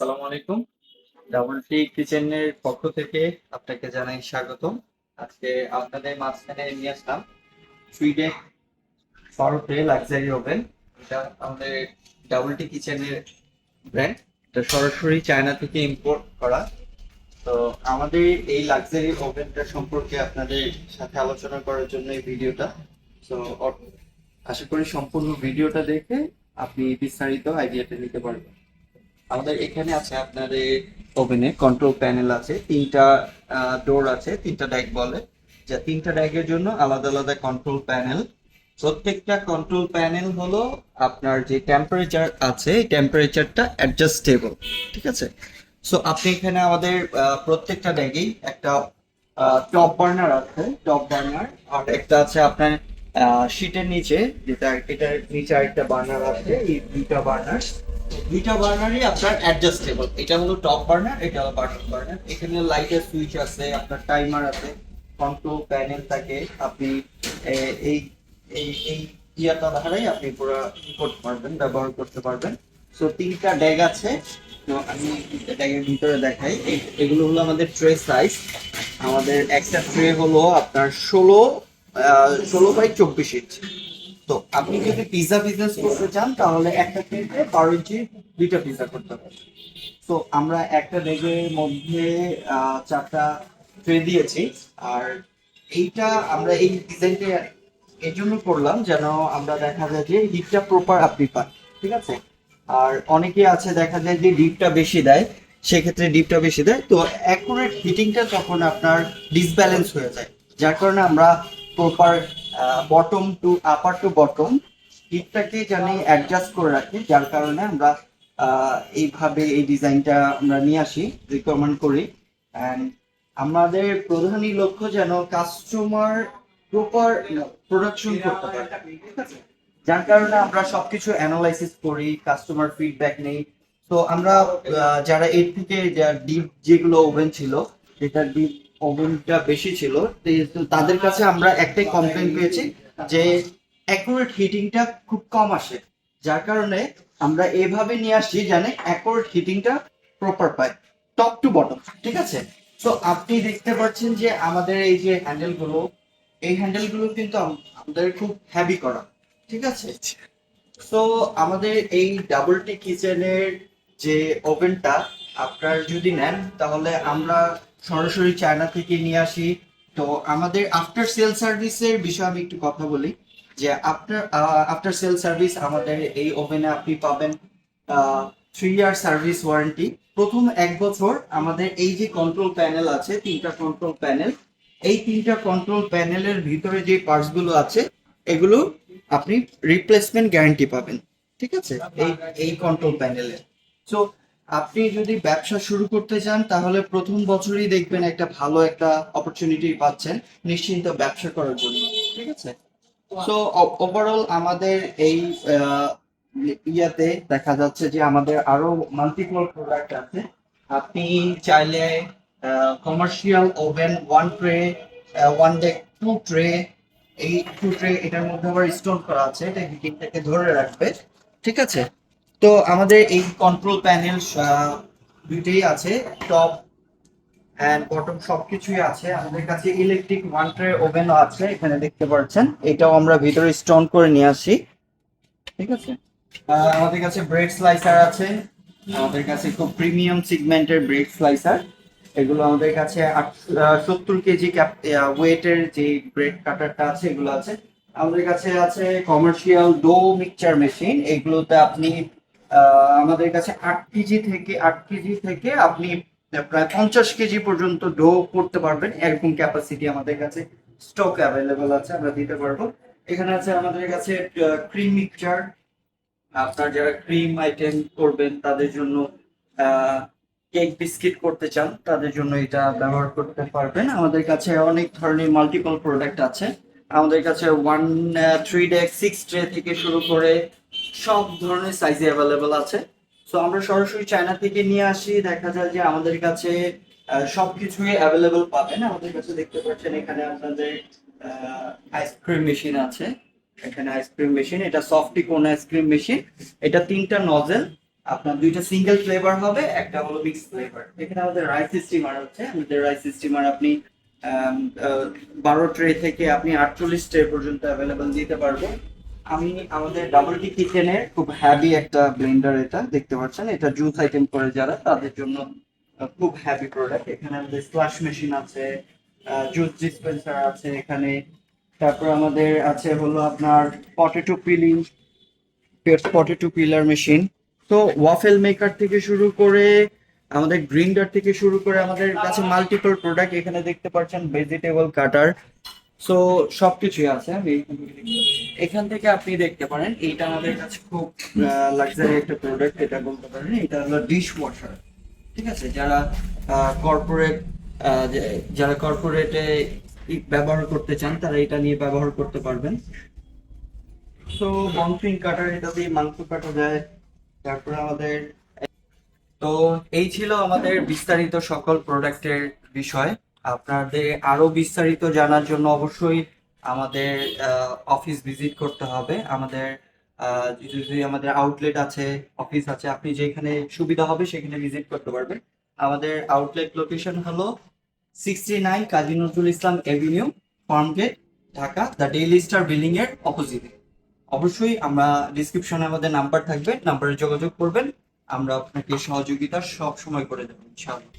সালাম আলাইকুম। Double T কিচেনের পক্ষ থেকে আপনাকে জানাই স্বাগতম। আজকে আপনাদের মাঝখানে নিয়ে আসলাম সুইডেন শরতে লাক্সারি ওভেন। এটা আমাদের ডাবল টি কিচেনের ব্র্যান্ড এটা সরাসরি চায়না থেকে ইম্পোর্ট করা। তো আমাদের এই লাক্সারি ওভেনটা সম্পর্কে আপনাদের সাথে আলোচনা করার জন্য এই ভিডিওটা। তো আশা করি সম্পূর্ণ ভিডিওটা দেখে আপনি বিস্তারিত আইডিয়াটা নিতে পারবেন। আমাদের এখানে আছে আপনাদের ওভেনে কন্ট্রোল প্যানেল আছে, তিনটা ডোর আছে, তিনটা ড্যাগ বলে। যা তিনটা ড্যাগের জন্য আলাদা আলাদা কন্ট্রোল প্যানেল প্রত্যেকটা কন্ট্রোল প্যানেল হলো আপনার যে টেম্পারেচার আছে, এই টেম্পারেচারটা অ্যাডজাস্টেবল ঠিক আছে? সো আপনি এখানে আমাদের প্রত্যেকটা ড্যাগেই একটা টপ বার্নার আছে টপ বার্নার আর একটা আছে আপনার শীটের নিচে, যেটা, এটার নিচে আরেকটা বার্নার আছে, এই দুইটা বার্নার দুইটা বার্নারই আপনার অ্যাডজাস্টেবল এটা হলো টপ বার্নার, এটা হলো বাটন বার্নার। এখানে লাইটের সুইচ আছে, আপনার টাইমার আছে কন্ট্রোল প্যানেল থাকে। আপনি এই এই এই ইয়াটা দ্বারাই আপনি পুরো করতে পারবেন, ব্যবহার করতে পারবেন। সো তিনটা ড্যাগ আছে। তো আমি ড্যাগের ভিতরে দেখাই। এগুলো হলো আমাদের ট্রে সাইজ আমাদের একটা ট্রে হলো আপনার ষোলো ষোলো বাই চব্বিশ ইঞ্চি তো আপনি যদি পিজা বিজনেস করতে চান, তাহলে একটা ট্রেতে বারো ইঞ্চি দুইটা পিজা করতে হবে তো আমরা একটা ডেগের মধ্যে চারটা ট্রে দিয়েছি। আর এইটা আমরা এই ডিজাইনটা এই জন্য করলাম যেন আমরা দেখা যায় যে হিটটা প্রপার আপনি পান, ঠিক আছে? আর অনেকে আছে, দেখা যায় যে ডিপটা বেশি দেয়, সেক্ষেত্রে ডিপটা বেশি দেয়। তো অ্যাকুরেট হিটিংটা তখন আপনার ডিসব্যালেন্স হয়ে যায়। যার কারণে আমরা proper bottom to upper to bottom হিটটাকে জানি অ্যাডজাস্ট করে রাখি, যার কারণে আমরা এইভাবে এই ডিজাইনটা আমরা নিয়ে আসি রিকমেন্ড করি। অ্যান্ড আমাদের প্রধানই লক্ষ্য যেন কাস্টমার প্রপার প্রোডাকশন করতে পারে। যার কারণে আমরা সবকিছু অ্যানালাইসিস করি কাস্টমার ফিডব্যাক নেই। তো আমরা যারা এর থেকে ডিপ যেগুলো ওভেন ছিল, যেটা ডিপ ওভেনটা বেশি ছিল। তো তাদের কাছে আমরা একটাই কমপ্লেন পেয়েছি যে অ্যাকুরেট হিটিংটা খুব কম আসে। যার কারণে আমরা এভাবে নিয়ে আসছি জানে অ্যাকুরেট হিটিংটা প্রপার পাই টপ টু বটম ঠিক আছে? তো আপনি দেখতে পাচ্ছেন যে আমাদের এই যে হ্যান্ডেলগুলো এই হ্যান্ডেলগুলো কিন্তু আমাদের খুব হ্যাভি করা, ঠিক আছে? তো আমাদের এই ডাবল টি কিচেনের যে ওভেনটা আপনার যদি নেন, তাহলে আমরা সরাসরি চায়না থেকে নিয়ে আসি। তো আমাদের আফটার সেল সার্ভিসের বিষয়ে আমি একটু কথা বলি, যে আপনার আফটার সেল সার্ভিস আমাদের এই ওভেনে আপনি পাবেন থ্রি ইয়ার সার্ভিস ওয়ারেন্টি প্রথম এক বছর আমাদের এই যে কন্ট্রোল প্যানেল আছে, তিনটা কন্ট্রোল প্যানেল এই তিনটা কন্ট্রোল প্যানেলের ভিতরে যে পার্টসগুলো আছে, এগুলো আপনি রিপ্লেসমেন্ট গ্যারান্টি পাবেন। ঠিক আছে? এই এই কন্ট্রোল প্যানেলে সো আপনি যদি ব্যবসা শুরু করতে চান, তাহলে প্রথম বছরই দেখবেন একটা ভালো একটা অপরচুনিটি পাচ্ছেন নিশ্চিন্ত ব্যবসা করার জন্য, ঠিক আছে? সো ওভারঅল আমাদের এই ইয়াতে দেখা যাচ্ছে যে আমাদের আরও মাল্টিপল প্রোডাক্ট আছে। আপনি চাইলে commercial oven one tray one deck two tray এই টু ট্রে এটার মধ্যে আবার স্টোন করা আছে। এটা হিটিংটাকে ধরে রাখবে, ঠিক আছে? তো আমাদের এই কন্ট্রোল প্যানেল দুইটাই আছে টপ অ্যান্ড বটম সবকিছুই আছে। আমাদের কাছে ইলেকট্রিক ওয়ান ওভেনও আছে, এখানে দেখতে পাচ্ছেন। এটাও আমরা ভিতরে স্টোন করে নিয়ে আসি। ঠিক আছে? আমাদের কাছে ব্রেড স্লাইসার আছে। আমাদের কাছে খুব প্রিমিয়াম সিগমেন্টের ব্রেড স্লাইসার এগুলো আমাদের কাছে সত্তর কেজি ওয়েটের যে ব্রেড কাটারটা আছে, এগুলো আছে। আমাদের কাছে আছে কমার্শিয়াল ডো মিক্সচার মেশিন এগুলোতে আপনি আমাদের কাছে আট কেজি থেকে, আট কেজি থেকে আপনি প্রায় পঞ্চাশ কেজি পর্যন্ত ডো করতে পারবেন। এরকম ক্যাপাসিটি আমাদের কাছে স্টক অ্যাভেলেবেল আছে, আমরা দিতে পারব। এখানে আছে আমাদের কাছে ক্রিম মিক্সচার আপনার যারা ক্রিম আইটেম করবেন, তাদের জন্য কেক বিস্কিট করতে চান, তাদের জন্য এটা ব্যবহার করতে পারবেন। আমাদের কাছে অনেক ধরনের মাল্টিপল প্রোডাক্ট আছে। আমাদের কাছে one three deck six tray থেকে শুরু করে সব ধরনের সাইজে অ্যাভেলেবল আছে। সো আমরা সরাসরি চায়না থেকে নিয়ে আসি। দেখা যায় যে আমাদের কাছে আহ, সবকিছুই অ্যাভেলেবল পাবেন। আমাদের কাছে দেখতে পাচ্ছেন এখানে আপনাদের আইসক্রিম মেশিন আছে। এখানে আইসক্রিম মেশিন এটা softy cone ice cream machine এটা তিনটা নজেল আপনার দুইটা সিঙ্গেল ফ্লেভার হবে একটা হলো মিক্স ফ্লেভার এখানে আমাদের রাইস স্টিমার হচ্ছে আমাদের রাইস স্টিমার আপনি বারো ট্রে থেকে আপনি আটচল্লিশ ট্রে পর্যন্ত অ্যাভেলেবল দিতে পারব। আমি আমাদের ডাবল টি কিচেনের খুব হ্যাভি একটা ব্লেন্ডার এটা দেখতে পাচ্ছেন। এটা জুস আইটেম করে যারা, তাদের জন্য খুব হ্যাভি প্রোডাক্ট এখানে আমাদের স্প্লাশ মেশিন আছে জুস ডিসপেন্সার আছে এখানে। তারপর আমাদের আছে হলো আপনার potato peeling potato peeler machine তো ওয়াফেল মেকার থেকে শুরু করে আমাদের গ্রিন গ্রিন্ডার থেকে শুরু করে আমাদের কাছে মাল্টিপল প্রোডাক্ট এখানে দেখতে পাচ্ছেন ভেজিটেবল কাটার সো সবকিছুই আছে। আমি এখান থেকে আপনি দেখতে পারেন এইটা আমাদের কাছে খুব লাক্সারি একটা প্রোডাক্ট এটা বলতে পারেন, এটা হলো ডিশ ওয়াশার ঠিক আছে? যারা কর্পোরেট যারা কর্পোরেটে ব্যবহার করতে চান, তারা এটা নিয়ে ব্যবহার করতে পারবেন। সো বনফিন কাটার এটা দিয়ে মাংস কাটা যায় তারপরে আমাদের তো এই ছিল আমাদের বিস্তারিত সকল প্রোডাক্টের বিষয়। আপনাদের আরও বিস্তারিত জানার জন্য অবশ্যই আমাদের অফিস ভিজিট করতে হবে। আমাদের আমাদের আউটলেট আছে অফিস আছে, আপনি যেখানে সুবিধা হবে সেখানে ভিজিট করতে পারবেন। আমাদের আউটলেট লোকেশন হলো sixty nine Kazi Nazrul Islam avenue Farmgate Dhaka the daily star building এর অপোজিটে অবশ্যই আমরা ডিসক্রিপশনে আমাদের নাম্বার থাকবে নাম্বারে যোগাযোগ করবেন। আমরা আপনাকে সহযোগিতা সব সময় করে দেবো ইনশাআল্লাহ।